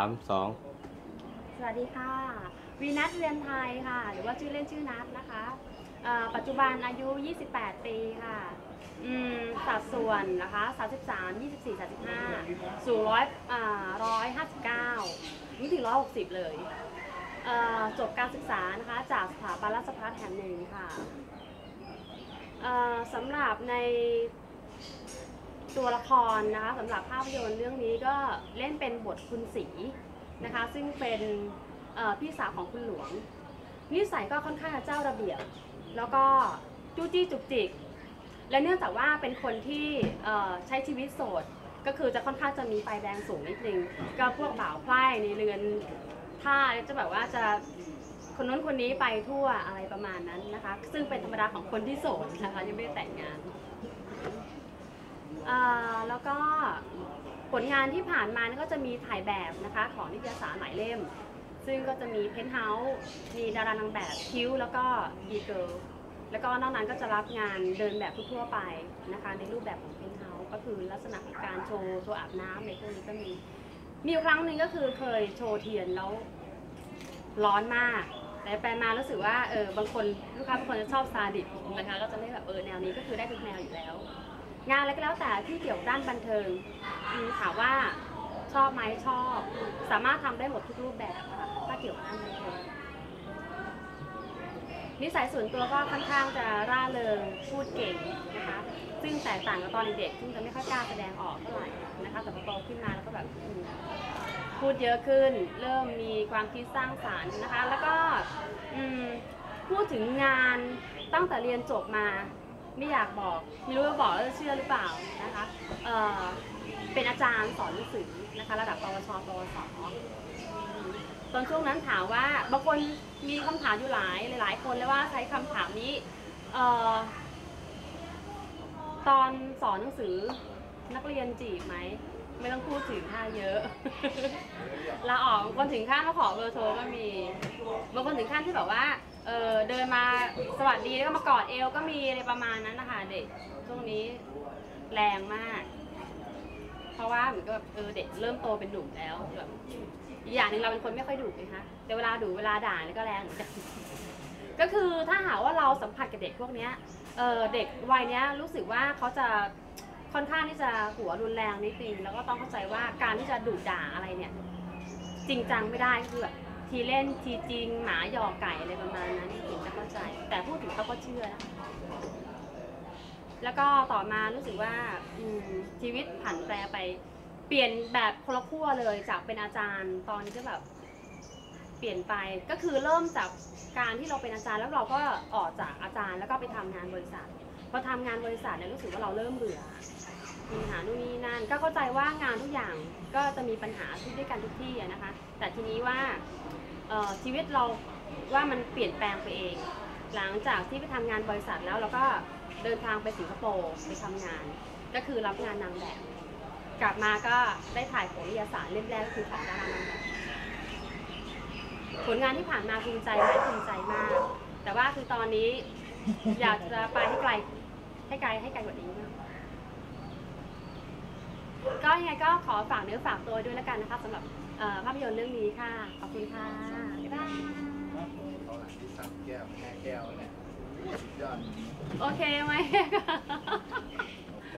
ามสองสวัสดีค่ะวีนัทเรียนไทยค่ะ หรือว่าชื่อเล่นชื่อนัทนะคะเอ่อปัจจุบันอายุ 28 ปีค่ะอืมสัดส่วนนะคะ 33 24 35 สูงร้อยอ่า159ไม่ถึง 160 เลยเอ่อจบการศึกษานะคะ จากสถาบันราชภัฏแห่งหนึ่งค่ะเอ่อสำหรับใน ตัวละครนะคะสำหรับภาพยนตร์เรื่องนี้ก็เล่นเป็นบทคุณสีนะคะ ซึ่งเป็นพี่สาวของคุณหลวง นิสัยก็ค่อนข้างจะเจ้าระเบียบ แล้วก็จู้จี้จุกจิก และเนื่องจากว่าเป็นคนที่ใช้ชีวิตโสดก็คือจะค่อนข้างจะมีไฟแดงสูงนิดนึง ก็พวกบ่าวไพร่ในเรือนท่าจะแบบว่าจะคนนู้นคนนี้ไปทั่วอะไรประมาณนั้นนะคะ ซึ่งเป็นธรรมดาของคนที่โสดนะคะยังไม่ได้แต่งงาน อ่าแล้วก็ผลงานที่ผ่านมานะก็จะมีถ่ายแบบนะคะของนิตยสารหลายเล่ม ซึ่งก็จะมีเพนท์เฮาส์มีดารานางแบบคิ้ว แล้วก็อีเกิลแล้วก็นอกนั้นก็จะรับงานเดินแบบทั่วไปนะคะในรูปแบบของเพนท์เฮาส์ก็คือลักษณะของการโชว์โชว์อาบน้ำในพวกนี้ก็มี มีครั้งหนึ่งก็คือเคยโชว์เทียนแล้วร้อนมาก แต่ไปมารู้สึกว่าเออบางคนลูกค้าบางคนจะชอบซาดิสนะคะก็จะเล่นแบบเออแนวนี้ก็คือได้ทุกแนวอยู่แล้ว งานอะไรก็แล้วแต่ที่เกี่ยวกับด้านบันเทิงถามว่าชอบไหมชอบ สามารถทำได้หมดทุกรูปแบบค่ะถ้าเกี่ยวกับด้านบันเทิงนิสัยส่วนตัวก็ค่อนข้างจะร่าเริงพูดเก่งนะคะ ซึ่งแตกต่างกับตอนเด็กซึ่งจะไม่ค่อยกล้าแสดงออกเท่าไหร่นะคะแต่พอโตขึ้นมาแล้วก็แบบพูดเยอะขึ้น เริ่มมีความคิดสร้างสรรค์นะคะ แล้วก็พูดถึงงานตั้งแต่เรียนจบมา ไม่อยากบอกไม่รู้ว่าบอกแล้วจะเชื่อหรือเปล่านะคะเอ่อเป็นอาจารย์สอนหนังสือนะคะระดับปวชปวสตอนช่วงนั้นถามว่าบางคนมีคำถามอยู่หลายหลายคนเลยว่าใช้คำถามนี้เอ่อตอนสอนหนังสือนักเรียนจีบไหมไม่ต้องพูดถึงค่าเยอะลาออกบางคนถึงขั้นมาขอเบอร์โทรก็มีบางคนถึงขั้นที่แบบว่าเออเดินมา สวัสดีแล้วก็มากอดเอวก็มีอะไรประมาณนั้นนะคะเด็กช่วงนี้แรงมาก เพราะว่าเหมือนกับเออเด็กเริ่มโตเป็นหนุ่มแล้วแบบอีกอย่างหนึ่งเราเป็นคนไม่ค่อยดุไงคะแต่เวลาดุเวลาด่านี่ก็แรงเหมือนกันก็คือถ้าหาว่าเราสัมผัสกับเด็กพวกเนี้ยเออเด็กวัยเนี้ยรู้สึกว่าเขาจะค่อนข้างที่จะหัวรุนแรงนิดนึงแล้วก็ต้องเข้าใจว่าการที่จะดุด่าอะไรเนี่ย จริงจังไม่ได้คือแบบทีเล่นทีจริงหมาหยอกไก่อะไรประมาณนั้น ใจ แต่พูดถึงเขาก็เชื่อนะแล้วก็ต่อมารู้สึกว่าชีวิตผันแปรไป เปลี่ยนแบบคนละขั้วเลยจากเป็นอาจารย์ตอนนี้ก็แบบ เปลี่ยนไปก็คือเริ่มจากการที่เราเป็นอาจารย์แล้วเราก็ออกจากอาจารย์แล้วก็ไปทำงานบริษัทพอทำงานบริษัทเนี่ยรู้สึกว่าเราเริ่มเบื่อมีปัญหานู่นนี่นั่นก็เข้าใจว่างานทุกอย่างก็จะมีปัญหาที่ด้วยกันทุกที่นะคะ แต่ทีนี้ว่าชีวิตเรา ว่ามันเปลี่ยนแปลงไปเอง หลังจากที่ไปทำงานบริษัทแล้วเราก็เดินทางไปสิงคโปร์ไปทำงาน ก็คือรับงานนางแบบกลับมาก็ได้ถ่ายผลนิยสารเล่มแรกคือของดารานางแบบผลงานที่ผ่านมาภูมิใจไหมภูมิใจมาก แต่ว่าคือตอนนี้อยากจะไปให้ไกลให้ไกลให้ไกลกว่านี้มากก็ยังไงก็ขอฝากเนื้อฝากตัวด้วยแล้วกันนะคะสำหรับภาพยนตร์เรื่องนี้ค่ะ ขอบคุณค่ะบ๊ายบาย เขาหลังที่สั่งแก้วแค่แก้วเนี่ยสุดยอด โอเคไหม